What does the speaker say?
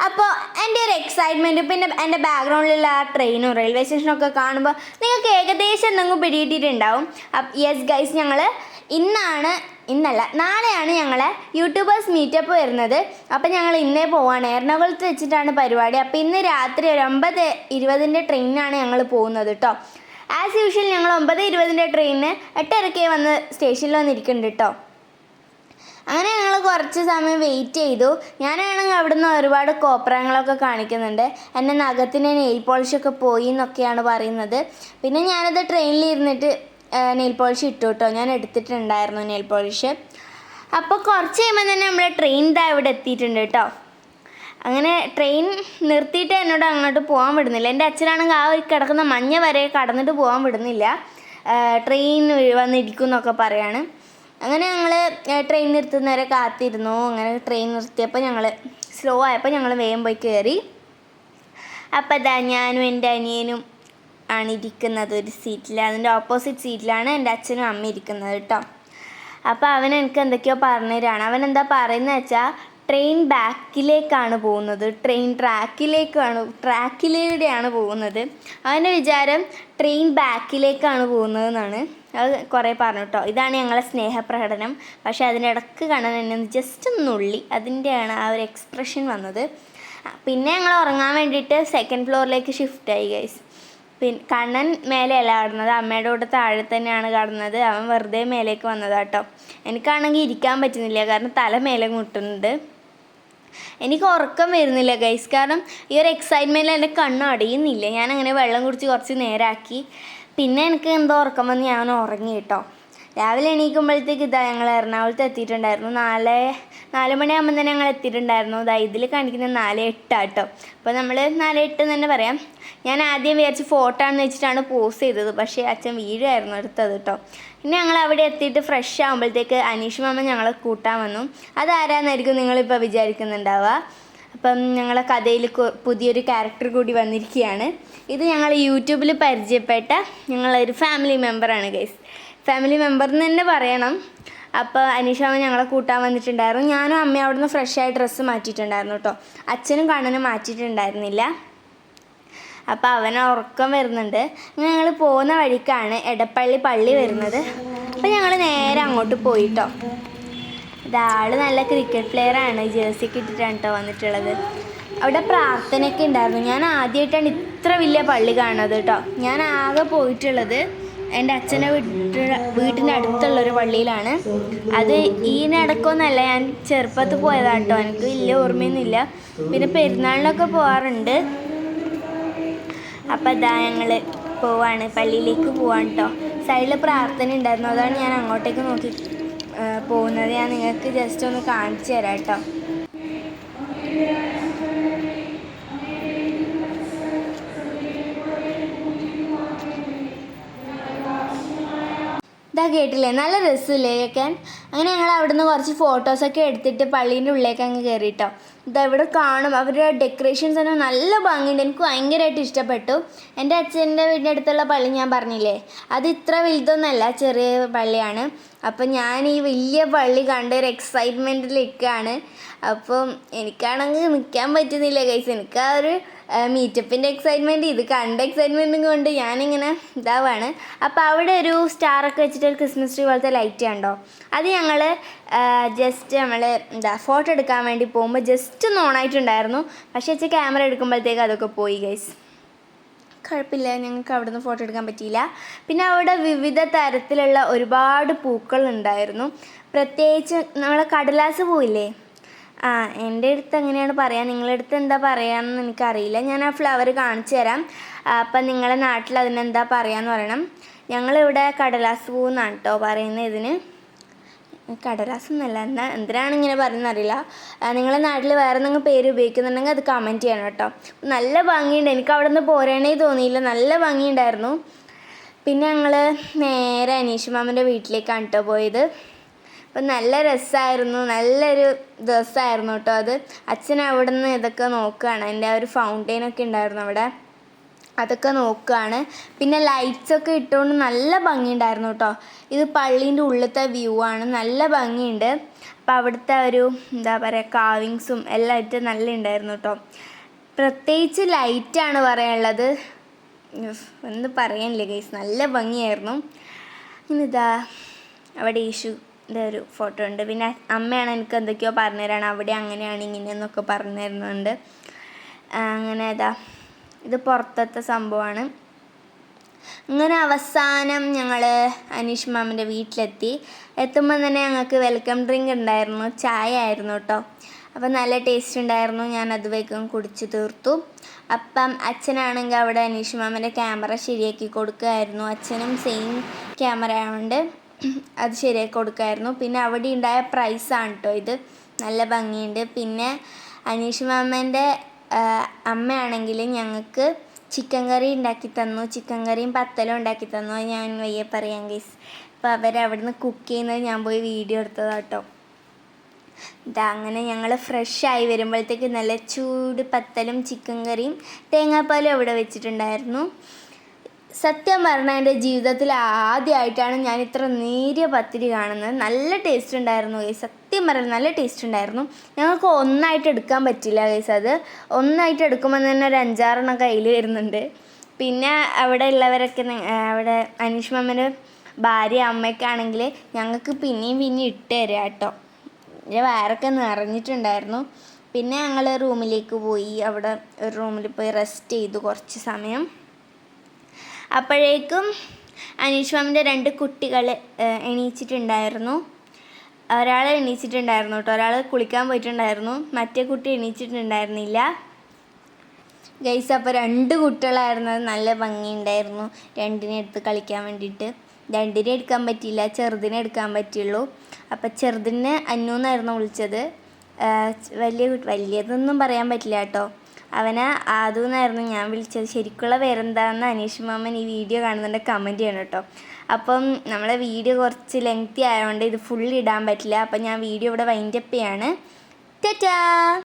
അപ്പോൾ എന്റെ ഒരു എക്സൈറ്റ്മെന്റ് പിന്നെ എന്റെ ബാക്ക്ഗ്രൗണ്ടിലുള്ള ആ ട്രെയിനും റെയിൽവേ സ്റ്റേഷനൊക്കെ കാണുമ്പോൾ നിങ്ങൾക്ക് ഏകദേശം എന്തെങ്കിലും പിടിയിട്ടിട്ടുണ്ടാവും യെസ് ഗൈസ് ഞങ്ങൾ ഇന്നാണ് ഇന്നല്ല നാളെയാണ് ഞങ്ങളെ യൂട്യൂബേഴ്സ് മീറ്റപ്പ് വരുന്നത്. അപ്പം ഞങ്ങൾ ഇന്നേ പോവാണ്. എറണാകുളത്ത് വെച്ചിട്ടാണ് പരിപാടി. അപ്പോൾ ഇന്ന് രാത്രി ഒരു ഒമ്പത് ഇരുപതിന്റെ ട്രെയിനിനാണ് ഞങ്ങൾ പോകുന്നത് കേട്ടോ ആസ് യൂഷ്വൽ ഞങ്ങൾ ഒമ്പത് ഇരുപതിന്റെ ട്രെയിനിന് എട്ടരക്കേ വന്ന് സ്റ്റേഷനിൽ വന്നിരിക്കുന്നുണ്ട് കേട്ടോ അങ്ങനെ ഞങ്ങൾ കുറച്ച് സമയം വെയിറ്റ് ചെയ്തു. ഞാനാണെങ്കിൽ അവിടുന്ന് ഒരുപാട് കോപ്രാങ്ങളൊക്കെ കാണിക്കുന്നുണ്ട്. എന്റെ നഖത്തിന് നെയിൽ പോളിഷൊക്കെ പോയി എന്നൊക്കെയാണ് പറയുന്നത്. പിന്നെ ഞാനത് ട്രെയിനിൽ ഇരുന്നിട്ട് നെയിൽ പോളിഷ് ഇട്ടു കേട്ടോ ഞാൻ എടുത്തിട്ടുണ്ടായിരുന്നു നെയിൽ പോളിഷ് അപ്പോൾ കുറച്ച് കഴിയുമ്പോൾ തന്നെ നമ്മുടെ ട്രെയിൻ ഇതാ ഇവിടെ എത്തിയിട്ടുണ്ട് കേട്ടോ അങ്ങനെ ട്രെയിൻ നിർത്തിയിട്ട് എന്നോട് അങ്ങോട്ട് പോകാൻ വിടുന്നില്ല. എന്റെ അച്ഛനാണെങ്കിൽ ആ ഒരു കിടക്കുന്ന മഞ്ഞ വരെ കടന്നിട്ട് പോകാൻ വിടുന്നില്ല. ട്രെയിൻ വന്നിരിക്കും എന്നൊക്കെ പറയാണ്. അങ്ങനെ ഞങ്ങൾ ട്രെയിൻ നിർത്തുന്നവരെ കാത്തിരുന്നു. അങ്ങനെ ട്രെയിൻ നിർത്തിയപ്പോൾ ഞങ്ങൾ സ്ലോ ആയപ്പോൾ ഞങ്ങൾ വേഗം പോയി കയറി അപ്പോൾ ഇതാ ഞാനും എന്റെ അനിയനും ആണ് ഇരിക്കുന്നത്. ഒരു സീറ്റിൽ അതിന്റെ ഓപ്പോസിറ്റ് സീറ്റിലാണ് എന്റെ അച്ഛനും അമ്മ ഇരിക്കുന്നത് കേട്ടോ അപ്പോൾ അവൻ എനിക്ക് എന്തൊക്കെയോ പറഞ്ഞു തരാണ്. അവൻ എന്താ പറയുന്നത് വെച്ചാൽ ട്രെയിൻ ബാക്കിലേക്കാണ് പോകുന്നത്. ട്രെയിൻ ട്രാക്കിലേക്കാണ് ട്രാക്കിലൂടെയാണ് പോകുന്നത്. അവന്റെ വിചാരം ട്രെയിൻ ബാക്കിലേക്കാണ് പോകുന്നതെന്നാണ്. അത് കുറേ പറഞ്ഞു കേട്ടോ ഇതാണ് ഞങ്ങളെ സ്നേഹപ്രകടനം. പക്ഷേ അതിനിടക്ക് കാണാൻ എന്നെ ജസ്റ്റ് നുള്ളി. അതിന്റെയാണ് ആ ഒരു എക്സ്പ്രഷൻ വന്നത്. പിന്നെ ഞങ്ങൾ ഉറങ്ങാൻ വേണ്ടിയിട്ട് സെക്കൻഡ് ഫ്ലോറിലേക്ക് ഷിഫ്റ്റ് ആയി ഗൈസ് പിന്നെ കണ്ണൻ മേലെയല്ല കടന്നത്. അമ്മയുടെ കൂടെ താഴെ തന്നെയാണ് കടന്നത്. അവൻ വെറുതെ മേലേക്ക് വന്നതാട്ടോ. എനിക്കാണെങ്കിൽ ഇരിക്കാൻ പറ്റുന്നില്ല. കാരണം തല മേലെ മുട്ടുന്നുണ്ട്. എനിക്ക് ഉറക്കം വരുന്നില്ല ഗൈസ് കാരണം ഈ ഒരു എക്സൈറ്റ്മെന്റിൽ എന്റെ കണ്ണ് അടയുന്നില്ല. ഞാൻ അങ്ങനെ വെള്ളം കുടിച്ച് കുറച്ച് നേരാക്കി. പിന്നെ എനിക്ക് എന്തോ ഉറക്കം വന്ന് ഞാൻ ഉറങ്ങി കേട്ടോ. രാവിലെ എണീക്കുമ്പോഴത്തേക്ക് ഇതാ ഞങ്ങൾ എറണാകുളത്ത് എത്തിയിട്ടുണ്ടായിരുന്നു. നാല് നാല് മണിയാകുമ്പോൾ തന്നെ ഞങ്ങൾ എത്തിയിട്ടുണ്ടായിരുന്നു. ഇതാ ഇതിൽ കാണിക്കുന്നത് നാല് എട്ടാട്ടോ. അപ്പോൾ നമ്മൾ നാല് എട്ട് തന്നെ പറയാം. ഞാൻ ആദ്യം വിചാരിച്ച് ഫോട്ടോ ആണെന്ന് വെച്ചിട്ടാണ് പോസ് ചെയ്തത്. പക്ഷേ അച്ഛൻ വീഡിയോ എടുത്തത് കേട്ടോ പിന്നെ ഞങ്ങൾ അവിടെ എത്തിയിട്ട് ഫ്രഷ് ആകുമ്പോഴത്തേക്ക് അനീഷ് മാമ ഞങ്ങളെ കൂട്ടാൻ വന്നു. അതാരാന്നായിരിക്കും നിങ്ങളിപ്പോൾ വിചാരിക്കുന്നുണ്ടാവുക? അപ്പം ഞങ്ങളെ കഥയിൽ പുതിയൊരു ക്യാരക്ടർ കൂടി വന്നിരിക്കുകയാണ്. ഇത് ഞങ്ങൾ യൂട്യൂബിൽ പരിചയപ്പെട്ട ഞങ്ങളൊരു ഫാമിലി മെമ്പറാണ് ഗൈസ് ഫാമിലി മെമ്പർ എന്ന് തന്നെ പറയണം. അപ്പോൾ അനീഷാമ ഞങ്ങളെ കൂട്ടാൻ വന്നിട്ടുണ്ടായിരുന്നു. ഞാനും അമ്മയും അവിടുന്ന് ഫ്രഷായി ഡ്രസ്സ് മാറ്റിയിട്ടുണ്ടായിരുന്നു കേട്ടോ. അച്ഛനും കണ്ണനും മാറ്റിയിട്ടുണ്ടായിരുന്നില്ല. അപ്പോൾ അവന് ഉറക്കം വരുന്നുണ്ട്. ഞങ്ങൾ പോകുന്ന വഴിക്കാണ് എടപ്പള്ളി പള്ളി വരുന്നത്. അപ്പോൾ ഞങ്ങൾ നേരെ അങ്ങോട്ട് പോയിട്ടോ. ഇതാൾ നല്ല ക്രിക്കറ്റ് പ്ലെയറാണ് ജേഴ്സിക്ക് ഇട്ടിട്ടാണ് കേട്ടോ വന്നിട്ടുള്ളത്. അവിടെ പ്രാർത്ഥനയൊക്കെ ഉണ്ടായിരുന്നു. ഞാൻ ആദ്യമായിട്ടാണ് ഇത്ര വലിയ പള്ളി കാണുന്നത് കേട്ടോ ഞാൻ ആകെ പോയിട്ടുള്ളത് എന്റെ അച്ഛനെ വീട്ടിൽ വീട്ടിന്റെ അടുത്തുള്ള ഒരു പള്ളിയിലാണ്. അത് ഈ നടക്കൊന്നല്ല ഞാൻ ചെറുപ്പത്തിൽ പോയതാണ് കേട്ടോ എനിക്ക് വലിയ ഓർമ്മയൊന്നുമില്ല. പിന്നെ പെരുന്നാളിനൊക്കെ പോകാറുണ്ട് അപ്പം ഇതാ ഞങ്ങൾ പോവാണ് പള്ളിയിലേക്ക് പോവാണ് കേട്ടോ സൈഡിൽ പ്രാർത്ഥന ഉണ്ടായിരുന്നു. അതാണ് ഞാൻ അങ്ങോട്ടേക്ക് നോക്കി പോകുന്നത്. ഞാൻ നിങ്ങൾക്ക് ജസ്റ്റ് ഒന്ന് കാണിച്ചു തരാം കേട്ടോ കേട്ടില്ലേ? നല്ല രസമില്ലേ? കേൾക്കാൻ അങ്ങനെ ഞങ്ങൾ അവിടുന്ന് കുറച്ച് ഫോട്ടോസൊക്കെ എടുത്തിട്ട് പള്ളീന്റെ ഉള്ളിലേക്ക് അങ്ങ് കയറിട്ടോ ഇതാ ഇവിടെ കാണും. അവരുടെ ഡെക്കറേഷൻസ് തന്നെ നല്ല ഭംഗിയുണ്ട്. എനിക്ക് ഭയങ്കരമായിട്ട് ഇഷ്ടപ്പെട്ടു. എന്റെ അച്ഛന്റെ വീടിന്റെ അടുത്തുള്ള പള്ളി ഞാൻ പറഞ്ഞില്ലേ? അത് ഇത്ര വലുതൊന്നല്ല ചെറിയ പള്ളിയാണ്. അപ്പം ഞാൻ ഈ വലിയ പള്ളി കണ്ട ഒരു എക്സൈറ്റ്മെന്റിൽ നിൽക്കുകയാണ് അപ്പം എനിക്കാണെങ്കിൽ നിൽക്കാൻ പറ്റുന്നില്ല കൈസ് എനിക്ക് ആ ഒരു മീറ്റപ്പിന്റെ എക്സൈറ്റ്മെന്റ് ഇത് കണ്ട എക്സൈറ്റ്മെന്റും കൊണ്ട് ഞാനിങ്ങനെ ഇതാവാണ്. അപ്പോൾ അവിടെ ഒരു സ്റ്റാറൊക്കെ വെച്ചിട്ട് ഒരു ക്രിസ്മസ് ട്രീ പോലത്തെ ലൈറ്റ് കണ്ടോ? അത് ഞങ്ങൾ ജസ്റ്റ് നമ്മൾ എന്താ ഫോട്ടോ എടുക്കാൻ വേണ്ടി പോകുമ്പോൾ ജസ്റ്റ് ഒന്ന് ഓണായിട്ടുണ്ടായിരുന്നു. പക്ഷേ വെച്ചാൽ ക്യാമറ എടുക്കുമ്പോഴത്തേക്ക് അതൊക്കെ പോയി ഗൈസ് കുഴപ്പമില്ല ഞങ്ങൾക്ക് അവിടെ നിന്ന് ഫോട്ടോ എടുക്കാൻ പറ്റിയില്ല. പിന്നെ അവിടെ വിവിധ തരത്തിലുള്ള ഒരുപാട് പൂക്കൾ ഉണ്ടായിരുന്നു. പ്രത്യേകിച്ച് നമ്മളെ കടലാസ് പൂവില്ലേ? ആ എന്റെ അടുത്ത് എങ്ങനെയാണ് പറയാ? നിങ്ങളുടെ അടുത്ത് എന്താ പറയാമെന്ന് എനിക്കറിയില്ല. ഞാൻ ആ ഫ്ലവർ കാണിച്ചു തരാം. അപ്പം നിങ്ങളുടെ നാട്ടിൽ അതിനെന്താ പറയാമെന്ന് പറയണം. ഞങ്ങളിവിടെ കടലാസ് പൂ എന്നാണ് കേട്ടോ പറയുന്നത് ഇതിന്. കടലാസ് എന്നല്ല എന്നാൽ എന്തിനാണ് ഇങ്ങനെ പറയുന്നത് അറിയില്ല. നിങ്ങളെ നാട്ടിൽ വേറെ എന്തെങ്കിലും പേര് ഉപയോഗിക്കുന്നുണ്ടെങ്കിൽ അത് കമന്റ് ചെയ്യണം കേട്ടോ. നല്ല ഭംഗിയുണ്ട്. എനിക്ക് അവിടെ നിന്ന് പോരണേ തോന്നിയില്ല. നല്ല ഭംഗിയുണ്ടായിരുന്നു. പിന്നെ ഞങ്ങൾ നേരെ അനീഷ് മാമന്റെ വീട്ടിലേക്കാണ് കേട്ടോ പോയത്. അപ്പം നല്ല രസമായിരുന്നു നല്ലൊരു ദിവസമായിരുന്നു കേട്ടോ അത്. അച്ഛൻ അവിടെ നിന്ന് ഇതൊക്കെ നോക്കുകയാണ്. എന്റെ ആ ഒരു ഫൗണ്ടെയിനൊക്കെ ഉണ്ടായിരുന്നു അവിടെ. അതൊക്കെ നോക്കുകയാണ് പിന്നെ ലൈറ്റ്സ് ഒക്കെ ഇട്ടുകൊണ്ട് നല്ല ഭംഗിയുണ്ടായിരുന്നു കേട്ടോ ഇത് പള്ളീന്റെ ഉള്ളിലത്തെ വ്യൂ ആണ്. നല്ല ഭംഗിയുണ്ട്. അപ്പം അവിടുത്തെ ഒരു എന്താ പറയുക കാവിങ്സും എല്ലാം ആയിട്ട് നല്ല ഉണ്ടായിരുന്നു കേട്ടോ പ്രത്യേകിച്ച് ലൈറ്റാണ് പറയാനുള്ളത്. ഒന്നും പറയാനില്ല ഗൈസ് നല്ല ഭംഗിയായിരുന്നു. ഇന്നിതാ അവിടെ യേശുന്റെ ഒരു ഫോട്ടോ ഉണ്ട്. പിന്നെ അമ്മയാണ് എനിക്ക് എന്തൊക്കെയോ പറഞ്ഞു തരാണ്. അവിടെ അങ്ങനെയാണ് ഇങ്ങനെയെന്നൊക്കെ പറഞ്ഞു തരുന്നുണ്ട്. അങ്ങനെ ഇതാ. ഇത് പുറത്തത്തെ സംഭവമാണ്. അങ്ങനെ അവസാനം ഞങ്ങൾ അനീഷ് മാമിന്റെ വീട്ടിലെത്തി. എത്തുമ്പോൾ തന്നെ ഞങ്ങൾക്ക് വെൽക്കം ഡ്രിങ്ക് ഉണ്ടായിരുന്നു. ചായ ആയിരുന്നു കേട്ടോ. അപ്പം നല്ല ടേസ്റ്റ് ഉണ്ടായിരുന്നു. ഞാൻ അത് വേഗം കുടിച്ച് തീർത്തു. അപ്പം അച്ഛനാണെങ്കിൽ അവിടെ അനീഷ് മാമിന്റെ ക്യാമറ ശരിയാക്കി കൊടുക്കുമായിരുന്നു. അച്ഛനും സെയിം ക്യാമറ ആയതുകൊണ്ട് അത് ശരിയാക്കി കൊടുക്കുമായിരുന്നു. പിന്നെ അവിടെ ഉണ്ടായ പ്രൈസാണ് കേട്ടോ ഇത്. നല്ല ഭംഗിയുണ്ട്. പിന്നെ അനീഷ് മാമന്റെ അമ്മയാണെങ്കിൽ ഞങ്ങൾക്ക് ചിക്കൻ കറി ഉണ്ടാക്കി തന്നു. ചിക്കൻ കറിയും പത്തലും ഉണ്ടാക്കി തന്നു. ഞാൻ വയ്യ പറയാം ഗൈസ് അപ്പോൾ അവരവിടുന്ന് കുക്ക് ചെയ്യുന്നത് ഞാൻ പോയി വീഡിയോ എടുത്തതാട്ടോ. ഇതാ അങ്ങനെ ഞങ്ങൾ ആയി വരുമ്പോഴത്തേക്ക് നല്ല ചൂട് പത്തലും ചിക്കൻ കറിയും തേങ്ങാപ്പാലും അവിടെ വെച്ചിട്ടുണ്ടായിരുന്നു. സത്യം പറഞ്ഞാൽ എന്റെ ജീവിതത്തിൽ ആദ്യമായിട്ടാണ് ഞാൻ ഇത്ര നേരിയ പത്തിരി കാണുന്നത്. നല്ല ടേസ്റ്റ് ഉണ്ടായിരുന്നു ഗൈസ് സത്യം പറഞ്ഞാൽ നല്ല ടേസ്റ്റ് ഉണ്ടായിരുന്നു. ഞങ്ങൾക്ക് ഒന്നായിട്ട് എടുക്കാൻ പറ്റില്ല ഗൈസ് അത്. ഒന്നായിട്ട് എടുക്കുമ്പോൾ തന്നെ ഒരു അഞ്ചാറെണ്ണം കയ്യിൽ വരുന്നുണ്ട്. പിന്നെ അവിടെ ഉള്ളവരൊക്കെ അവിടെ അനീഷ് ഭാര്യ അമ്മയ്ക്കാണെങ്കിൽ ഞങ്ങൾക്ക് പിന്നെയും പിന്നെയും ഇട്ട് തരാം കേട്ടോ. എന്റെ വയറൊക്കെ നിറഞ്ഞിട്ടുണ്ടായിരുന്നു. പിന്നെ ഞങ്ങൾ റൂമിലേക്ക് പോയി. അവിടെ ഒരു റൂമിൽ പോയി റെസ്റ്റ് ചെയ്തു കുറച്ച് സമയം. അപ്പോഴേക്കും അനീഷ് മാമിന്റെ രണ്ട് കുട്ടികൾ എണീച്ചിട്ടുണ്ടായിരുന്നു. ഒരാൾ എണീച്ചിട്ടുണ്ടായിരുന്നു കേട്ടോ. ഒരാൾ കുളിക്കാൻ പോയിട്ടുണ്ടായിരുന്നു. മറ്റേ കുട്ടി എണീച്ചിട്ടുണ്ടായിരുന്നില്ല. ഗൈസ് അപ്പോൾ രണ്ട് കുട്ടികളായിരുന്നത് നല്ല ഭംഗിയുണ്ടായിരുന്നു. രണ്ടിനെ എടുത്ത് കളിക്കാൻ വേണ്ടിയിട്ട്. രണ്ടിനെ എടുക്കാൻ പറ്റിയില്ല. ചെറുതിനെ എടുക്കാൻ പറ്റുള്ളൂ അപ്പം ചെറുതിനെ അന്നു എന്നായിരുന്നു വിളിച്ചത്. വലിയ വലിയതൊന്നും പറയാൻ പറ്റില്ല കേട്ടോ. അവനെ ആദു എന്നായിരുന്നു. ഞാൻ വിളിച്ചത്. ശരിക്കുള്ള പേരെന്താണെന്ന് അനീഷ് മാമൻ ഈ വീഡിയോ കാണുന്നുണ്ട് കമന്റ് ചെയ്യണം കേട്ടോ. അപ്പം നമ്മളെ വീഡിയോ കുറച്ച് ലെങ്തി ആയതുകൊണ്ട് ഇത് ഫുൾ ഇടാൻ പറ്റില്ല. അപ്പം ഞാൻ വീഡിയോ ഇവിടെ വൈൻഡപ്പ് ചെയ്യാണ്. ടാറ്റാ